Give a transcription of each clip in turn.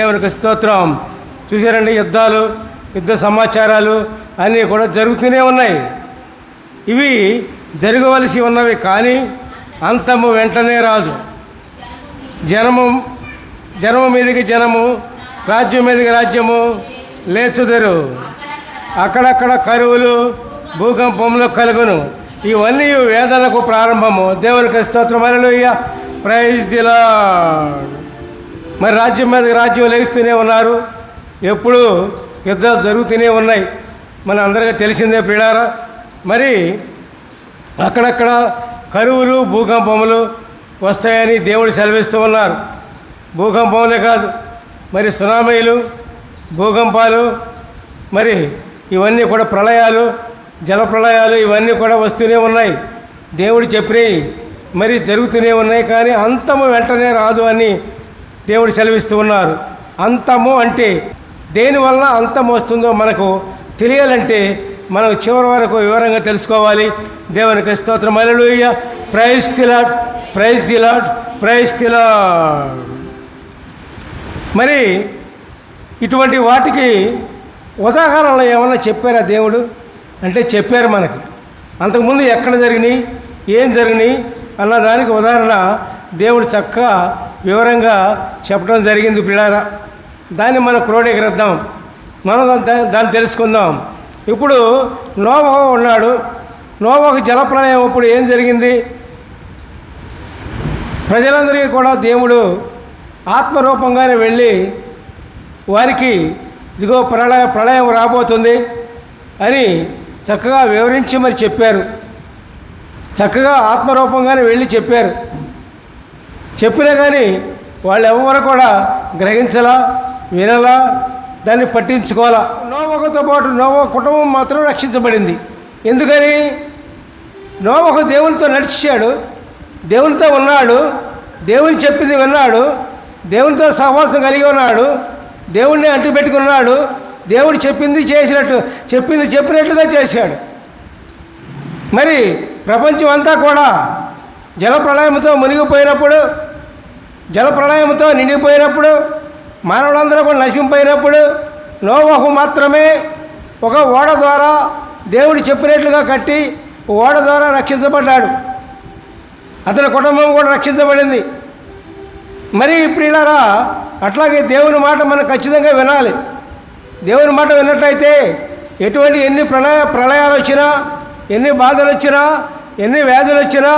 దేవునికి స్తోత్రం. చూసారండి యుద్ధాలు యుద్ధ సమాచారాలు అన్నీ కూడా జరుగుతూనే ఉన్నాయి. ఇవి జరగవలసి ఉన్నవి కానీ అంతము వెంటనే రాదు. జనము జనము మీదకి జనము రాజ్యం మీదకి రాజ్యము లేచుదరు. అక్కడక్కడ కరువులు భూకంపములు కలుగును. ఇవన్నీ వేదనకు ప్రారంభము. దేవునికి స్తోత్రం. అలలుయ్య ప్రైజ్ దిలా మరి రాజ్యం మీద రాజ్యం లేస్తూనే ఉన్నారు. ఎప్పుడు యుద్ధాలు జరుగుతూనే ఉన్నాయి. మన అందరికీ తెలిసిందే పీడారా మరి అక్కడక్కడ కరువులు భూకంపములు వస్తాయని దేవుడు సెలవిస్తూ ఉన్నారు. భూకంపములే కాదు మరి సునామీలు భూకంపాలు మరి ఇవన్నీ కూడా ప్రళయాలు జల ప్రళయాలు ఇవన్నీ కూడా వస్తూనే ఉన్నాయి. దేవుడు చెప్పినవి మరి జరుగుతూనే ఉన్నాయి కానీ అంతము వెంటనే రాదు అని దేవుడు సెలవిస్తూ ఉన్నారు. అంతము అంటే దేనివల్ల అంతం వస్తుందో మనకు తెలియాలంటే మనం చివరి వరకు వివరంగా తెలుసుకోవాలి. దేవునికి స్తోత్రం. Hallelujah praise the Lord praise the Lord praise the Lord మరి ఇటువంటి వాటికి ఉదాహరణలు ఏమన్నా చెప్పారా దేవుడు? అంటే చెప్పారు మనకి. అంతకుముందు ఎక్కడ జరిగినాయి? ఏం జరిగినాయి? అన్న దానికి ఉదాహరణ దేవుడు చక్కగా వివరంగా చెప్పడం జరిగింది పిల్లారా దాన్ని మనం క్రోడీకరిద్దాం. మనం దాన్ని తెలుసుకుందాం. ఇప్పుడు నోవహ ఉన్నాడు. నోవహకు జలప్రలయం అప్పుడు ఏం జరిగింది? ప్రజలందరికీ కూడా దేవుడు ఆత్మరూపంగానే వెళ్ళి వారికి ఇదిగో ప్రళయ ప్రళయం రాబోతుంది అని చక్కగా వివరించి మరి చెప్పారు. చక్కగా ఆత్మరూపంగానే వెళ్ళి చెప్పారు. చెప్పినా కానీ వాళ్ళు ఎవరు కూడా గ్రహించలా వినలా దాన్ని పట్టించుకోవాలా. నోవకతో పాటు నోవ కుటుంబం మాత్రం రక్షించబడింది. ఎందుకని? నోవకు దేవునితో నడిచాడు దేవునితో ఉన్నాడు దేవుని చెప్పింది విన్నాడు దేవునితో సహవాసం కలిగి ఉన్నాడు దేవుణ్ణి అంటి పెట్టుకున్నాడు దేవుడు చెప్పింది చేసినట్టు చెప్పింది చెప్పినట్లుగా చేశాడు. మరి ప్రపంచం అంతా కూడా జలప్రళయంతో మునిగిపోయినప్పుడు జల ప్రళయంతో నిండిపోయినప్పుడు మానవులందరూ కూడా నశింపోయినప్పుడు నోవహు మాత్రమే ఒక ఓడ ద్వారా దేవుడు చెప్పినట్లుగా కట్టి ఓడ ద్వారా రక్షించబడ్డాడు. అతని కుటుంబం కూడా రక్షించబడింది. మరి ప్రియులారా అట్లాగే దేవుని మాట మనం ఖచ్చితంగా వినాలి. దేవుని మాట విన్నట్టయితే ఎటువంటి ఎన్ని ప్రళయ ప్రళయాలు వచ్చినా ఎన్ని బాధలు వచ్చినా ఎన్ని వ్యాధులు వచ్చినా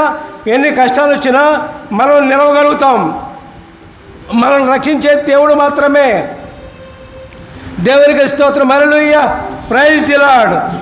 ఎన్ని కష్టాలు వచ్చినా మనం నిలవగలుగుతాం. మనల్ని రక్షించే దేవుడు మాత్రమే. దేవునికి స్తోత్రం. మరలుయ్య ప్రైజ్ దిలాడు